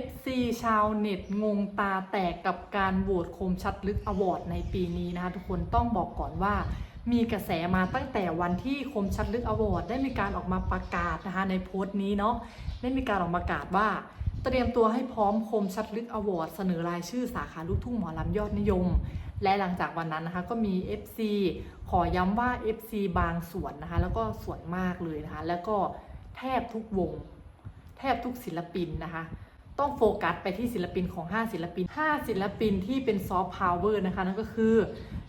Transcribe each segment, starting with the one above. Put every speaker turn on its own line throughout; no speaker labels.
FC ชาวเน็ตงงตาแตกกับการโหวตคมชัดลึกอวอร์ดในปีนี้นะคะทุกคนต้องบอกก่อนว่า มีกระแสมาตั้งแต่วันที่คมชัดลึกอวอร์ดได้มีการออกมาประกาศนะคะในโพสต์นี้เนาะได้มีการออกมาประกาศว่า เตรียมตัวให้พร้อมคมชัดลึกอวอร์ดเสนอรายชื่อสาขาลูกทุ่งหมอลำยอดนิยม และหลังจากวันนั้นนะคะก็มี FC ขอย้ำว่า FC บางส่วนนะคะแล้วก็ส่วนมากเลยนะคะแล้วก็แทบทุกวง แทบทุกศิลปินนะคะ ต้องโฟกัสไปที่ศิลปินของ 5 ศิลปิน 5 ศิลปินที่เป็นซอฟต์พาวเวอร์นะคะ นั่นก็คือ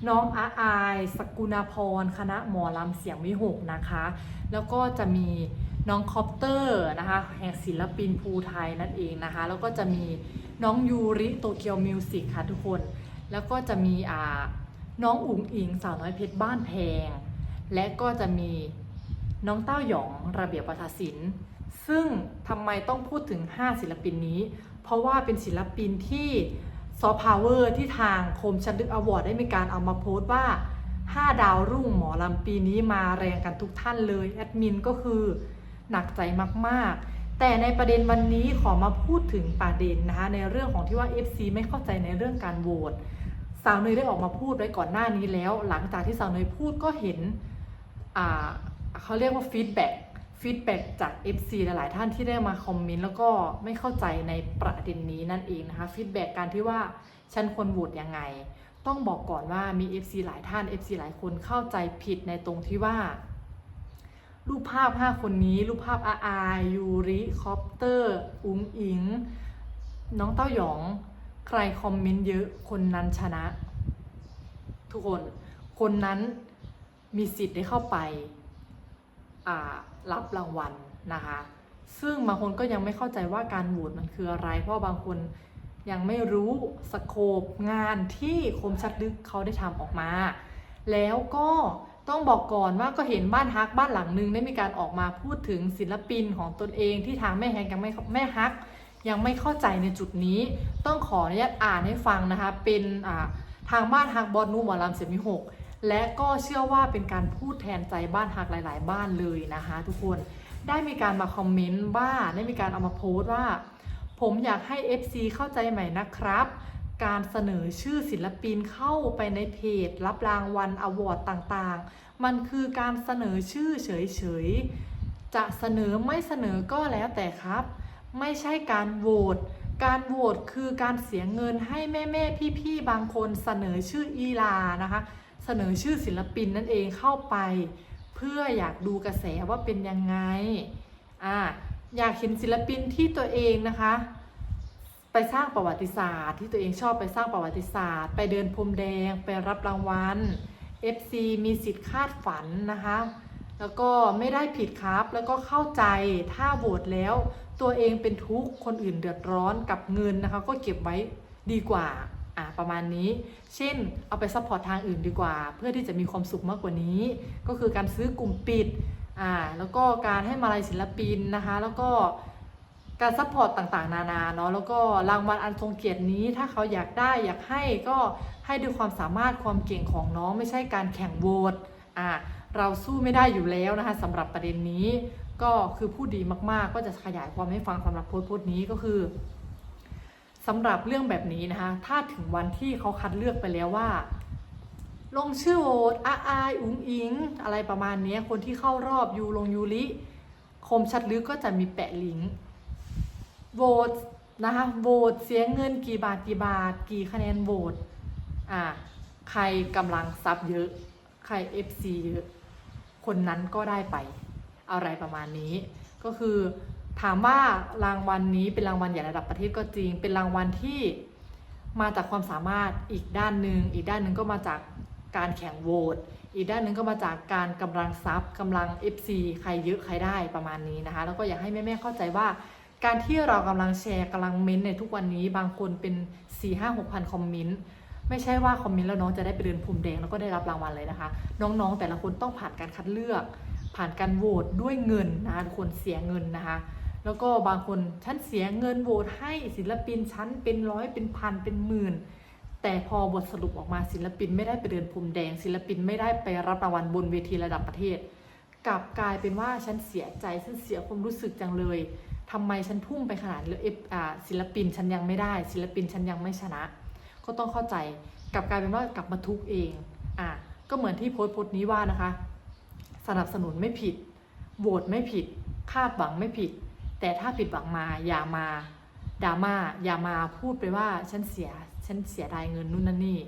น้องอาอาย สกุณาพร คณะหมอลำเสียงวิหกนะคะ แล้วก็จะมีน้องคอปเตอร์นะคะ แห่งศิลปินภูไทยนั่นเองนะคะ แล้วก็จะมีน้องยูริโตเกียวมิวสิกค่ะทุกคน แล้วก็จะมีอ่าน้องอุ๋งอิงสาวน้อยเพชรบ้านแพง และก็จะมีน้องเต้าหยองระเบียบวัฒนศิลป์ ซึ่งทำไมต้องพูดถึง 5 ศิลปินนี้ เพราะว่าเป็นศิลปินที่ซอฟต์พาวเวอร์ที่ทางโคมชันดึกอวอร์ดได้มีการเอามาโพสต์ว่า 5 ดาวรุ่งหมอลำปีนี้มาแรงกันทุกท่านเลย แอดมินก็คือหนักใจมากๆ แต่ในประเด็นวันนี้ขอมาพูดถึงประเด็นนะคะในเรื่องของที่ว่า FC ไม่เข้าใจในเรื่องการโหวตสาวเนยได้ออกมาพูดไว้ก่อนหน้านี้แล้ว หลังจากที่สาวเนยพูดก็เห็นเขาเรียกว่าฟีดแบ็ก ฟีดแบ็กจาก FC หลาย ๆ ท่านที่ได้มาคอมเมนต์แล้วก็ไม่เข้าใจในประเด็นนี้นั่นเองนะคะฟีดแบ็กการที่ว่าฉันควรโหวตยังไง ต้องบอกก่อนว่ามี FC หลายท่าน FC หลายคนเข้าใจผิดในตรงที่ว่า รูปภาพ 5 คนนี้ รูปภาพอาอายยูริคอปเตอร์ อุ๋งอิง น้องเต้าหยอง ใครคอมเมนต์เยอะคนนั้นชนะ ทุกคน คนนั้นมีสิทธิ์ได้เข้าไป รับรางวัลนะคะ ซึ่งบางคนก็ยังไม่เข้าใจว่าการโหวตมันคืออะไร เพราะบางคนยังไม่รู้สโคปงานที่คมชัดลึกเขาได้ทำออกมา แล้วก็ต้องบอกก่อนว่าก็เห็นบ้านฮักบ้านหลังนึงได้มีการออกมาพูดถึงศิลปินของตนเองที่ทางแม่แฮกยังไม่แม่ฮักยังไม่เข้าใจในจุดนี้ ต้องขออนุญาตอ่านให้ฟังนะคะ เป็นทางบ้านฮักบอลนูหมอลำเสียงมิหก และก็เชื่อว่าเป็นการพูดแทนใจบ้านฮักหลาย ๆ บ้านเลยนะคะ ทุกคนได้มีการมาคอมเมนต์ว่าได้มีการเอามาโพสต์ว่า ผมอยากให้ FC เข้าใจใหม่นะครับ การเสนอชื่อศิลปินเข้าไปในเพจ รับรางวัลอวอร์ดต่างๆ มันคือการเสนอชื่อเฉย ๆ จะเสนอไม่เสนอก็แล้วแต่ครับ ไม่ใช่การโหวตการโหวตคือการเสียเงินให้แม่แม่พี่ ๆ บางคนเสนอชื่ออีลานะคะ สนอชื่อศิลปินนั่นเองเข้าไป เพื่ออยากดูกระแสว่าเป็นยังไงอ่าอยากเห็นศิลปินที่ตัวเองนะคะ ไปสร้างประวัติศาสตร์ ที่ตัวเองชอบไปสร้างประวัติศาสตร์ ไปเดินพรมแดง ไปรับรางวัล FC มีสิทธิ์คาดฝันนะคะแล้วก็ไม่ได้ผิดครับ แล้วก็เข้าใจถ้าโหวตแล้ว ตัวเองเป็นทุกข์ คนอื่นเดือดร้อนกับเงินนะคะ ก็เก็บไว้ดีกว่า อ่าประมาณนี้ เช่น เอาไปซัพพอร์ตทางอื่นดีกว่า เพื่อที่จะมีความสุขมากกว่านี้ ก็คือการซื้อกลุ่มปิดอ่าแล้วก็การให้มาลัยศิลปินนะคะ แล้วก็การซัพพอร์ตต่างๆ นานาเนาะแล้วก็รางวัลอันทรงเกียรตินี้ ถ้าเขาอยากได้อยากให้ก็ให้ด้วยความสามารถความเก่งของน้องไม่ใช่การแข่งโหวตอ่าเราสู้ไม่ได้อยู่แล้วนะคะสำหรับประเด็นนี้ ก็คือพูดดีมากๆ ก็จะขยายความให้ฟังสำหรับโพสต์โพสต์นี้ก็คือ สำหรับเรื่องแบบนี้นะคะ ถ้าถึงวันที่เขาคัดเลือกไปแล้วว่า ลงชื่อโหวตอาอายอุ๋งอิง อะไรประมาณนี้คนที่เข้ารอบยูลงยูริคมชัดลึกก็จะมีแปะลิงก์โหวตนะคะโหวตเสียเงินกี่บาทกี่บาท กี่คะแนนโหวตอ่าใครกำลังซับเยอะ ใคร FC เยอะ คนนั้นก็ได้ไป อะไรประมาณนี้ ก็คือ ถามว่ารางวัลนนี้เป็นรางวัลใหญ่ระดับประเทศก็จริง เป็นรางวัลที่มาจากความสามารถอีกด้านหนึ่งอีกด้านหนึ่งก็มาจากการแข่งโหวตอีกด้านหนึ่งก็มาจากการกำลังทรัพย์กำลัง FC ใครเยอะใครได้ประมาณนี้นะคะ แล้วก็อยากให้แม่ๆเข้าใจว่า การที่เรากำลังแชร์กำลังเม้นต์ในทุกวันนี้ บางคนเป็น 4 5 6 พันคอมเมนต์ไม่ใช่ว่าคอมเมนต์แล้วน้องจะได้ไปเดินพรมแดงแล้วก็ได้รับรางวัลเลยนะคะ น้องๆ แต่ละคนต้องผ่านการคัดเลือก ผ่านการโหวตด้วยเงินนะคะทุกคนเสียเงินนะคะ แล้วก็บางคนฉันเสียเงินโหวตให้ศิลปินฉันเป็นร้อยเป็นพันเป็นหมื่น แต่พอบทสรุปออกมาศิลปินไม่ได้ไปเดินพรมแดง ศิลปินไม่ได้ไปรับรางวัลบนเวทีระดับประเทศ กลับกลายเป็นว่าฉันเสียใจฉันเสียความรู้สึกจังเลยทำไมฉันพุ่งไปขนาดเลยอ่าศิลปินฉันยังไม่ได้ ศิลปินฉันยังไม่ชนะ ก็ต้องเข้าใจกลับกลายเป็นว่ากลับมาทุกเองอะก็เหมือนที่โพสต์โพสต์นี้ว่านะคะ สนับสนุนไม่ผิดโหวตไม่ผิดคาดหวังไม่ผิด แต่ถ้าผิดหวังมาอย่ามาดราม่าอย่ามาพูดไปว่าฉันเสียฉันเสียดายเงินนู่นนั่นนี่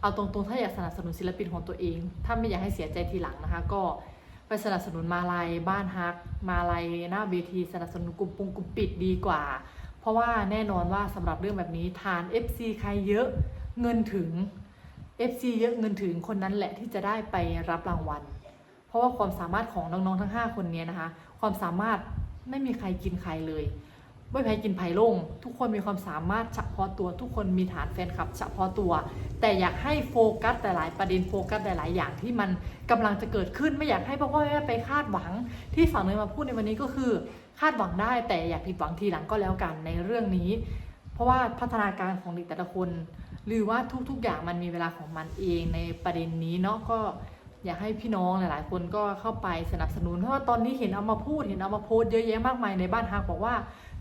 เอาตรงๆถ้าอยากสนับสนุนศิลปินของตัวเอง ถ้าไม่อยากให้เสียใจทีหลังนะคะ ก็ไปสนับสนุนมาลัยบ้านฮัก มาลัยหน้าเวทีสนับสนุนกลุ่มปุงกลุ่มปิดดีกว่า เพราะว่าแน่นอนว่าสำหรับเรื่องแบบนี้ทาน FC ใครเยอะเงินถึง FC เยอะเงินถึงคนนั้นแหละที่จะได้ไปรับรางวัล เพราะว่าความสามารถของน้องๆทั้ง 5 คนนี้นะคะ ความสามารถ ไม่มีใครกินใครเลยไม่แพ้กินไผ่ลง ทุกคนมีความสามารถเฉพาะตัว ทุกคนมีฐานแฟนคลับเฉพาะตัว แต่อยากให้โฟกัสแต่หลายประเด็นโฟกัสแต่หลายอย่างที่มันกำลังจะเกิดขึ้นไม่อยากให้พ่อพ่อแม่ไปคาดหวัง ที่ฝั่งเนยมาพูดในวันนี้ก็คือ คาดหวังได้แต่อย่าผิดหวังทีหลังก็แล้วกันในเรื่องนี้ เพราะว่าพัฒนาการของเด็กแต่ละคน หรือว่าทุกๆอย่างมันมีเวลาของมันเองในประเด็นนี้เนาะก็ อยากให้พี่น้องหลาย ๆ คนก็เข้าไปสนับสนุน เพราะว่าตอนนี้เห็นเอามาพูดเห็นเอามาโพสเยอะแยะมากมายในบ้านฮักบอกว่า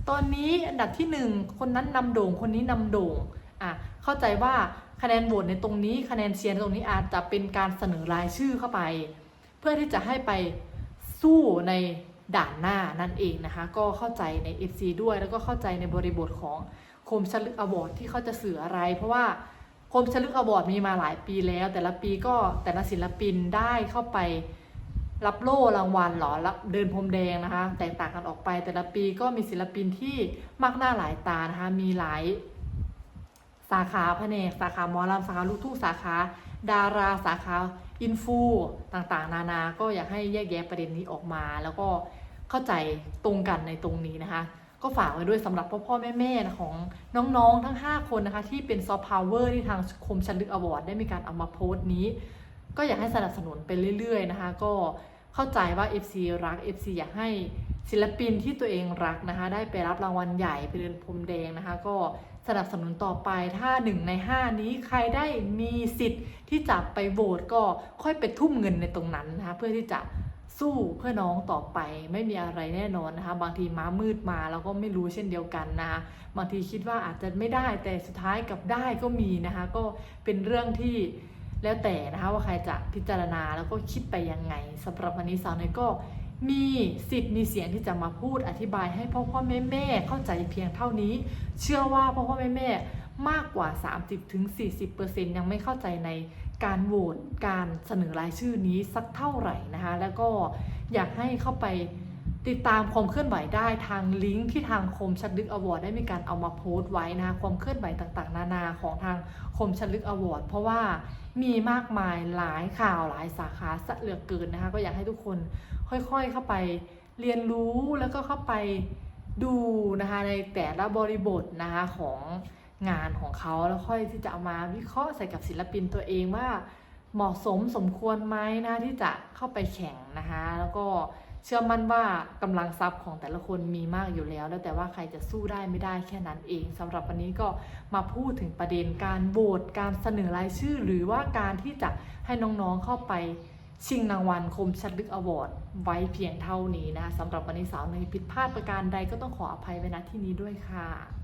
ตอนนี้อันดับที่หนึ่งคนนั้นนำโด่งคนนี้นำโด่งอะเข้าใจว่าคะแนนโหวตในตรงนี้คะแนนเชียร์ตรงนี้อาจจะเป็นการเสนอรายชื่อเข้าไป เพื่อที่จะให้ไปสู้ในด่านหน้านั่นเองนะคะ ก็เข้าใจใน FC ด้วยแล้วก็เข้าใจในบริบทของโคมชลึกอวอร์ดที่เขาจะสื่ออะไร เพราะว่า คมชลึกอวอร์ดมีมาหลายปีแล้ว แต่ละปีก็แต่ละศิลปินได้เข้าไปรับโล่รางวัลหรอรับเดินพรมแดงนะคะ แตกต่างกันออกไป แต่ละปีก็มีศิลปินที่มากหน้าหลายตานะคะ มีหลายสาขาแผนกสาขาหมอลำสาขาลูกทุ่งสาขา ดาราสาขาอินฟูต่างๆ นานา ก็อยากให้แยกแยะประเด็นนี้ออกมา แล้วก็เข้าใจตรงกันในตรงนี้นะคะ ก็ฝากไว้ด้วยสำหรับพ่อพ่อแม่แม่ๆของน้องๆทั้ง 5 คนนะคะ ที่เป็นซอฟต์พาวเวอร์ที่ทางคมชันลึกอวอร์ดได้มีการเอามาโพสต์นี้ ก็อยากให้สนับสนุนไปเรื่อยๆนะคะ ก็เข้าใจว่า FC รัก FC อยากให้ศิลปินที่ตัวเองรักนะคะ ได้ไปรับรางวัลใหญ่ไปเดินพรมแดงนะคะ ก็สนับสนุนต่อไปถ้าหนึ่งใน 5 นี้ใครได้มีสิทธิ์ที่จะไปโหวตก็ค่อยไปทุ่มเงินในตรงนั้นนะคะเพื่อที่จะ สู้เพื่อน้องต่อไปไม่มีอะไรแน่นอนนะคะ บางทีม้ามืดมาเราก็ไม่รู้เช่นเดียวกันนะคะบางทีคิดว่าอาจจะไม่ได้แต่สุดท้ายกลับได้ก็มีนะคะ ก็เป็นเรื่องที่แล้วแต่นะคะว่าใครจะพิจารณาแล้วก็คิดไปยังไงสำหรับวันนี้สาวเนยก็มีสิทธิ์มีเสียงที่จะมาพูดอธิบายให้พ่อพ่อแม่แม่เข้าใจเพียงเท่านี้ เชื่อว่าพ่อพ่อแม่แม่มากกว่า 30-40%ยังไม่เข้าใจใน การโหวตการเสนอรายชื่อนี้สักเท่าไหร่นะคะ แล้วก็อยากให้เข้าไปติดตามความเคลื่อนไหวได้ทางลิงก์ที่ทางคมชัดลึกอวอร์ดได้มีการเอามาโพสต์ไว้นะคะความเคลื่อนไหวต่างๆ นานาของทางคมชัดลึกอวอร์ดเพราะว่ามีมากมายหลายข่าวหลายสาขาสะเหลือเกินนะคะ ก็อยากให้ทุกคนค่อยๆเข้าไปเรียนรู้แล้วก็เข้าไปดูนะคะในแต่ละบริบทนะคะของ งานของเขาแล้วค่อยที่จะเอามาวิเคราะห์ใส่กับศิลปินตัวเองว่าเหมาะสมสมควรไหมนะที่จะเข้าไปแข่งนะคะแล้วก็เชื่อมั่นว่ากำลังทรัพย์ของแต่ละคนมีมากอยู่แล้ว แล้วแต่ว่าใครจะสู้ได้ไม่ได้แค่นั้นเองสำหรับวันนี้ก็มาพูดถึงประเด็นการโหวตการเสนอรายชื่อ หรือว่าการที่จะให้น้องๆเข้าไปชิงรางวัลคมชัดลึกอวอร์ดไว้เพียงเท่านี้นะคะสำหรับวันนี้สาวในยผิดพลาดประการใดก็ต้องขออภัยไว้ณที่นี้ด้วยค่ะ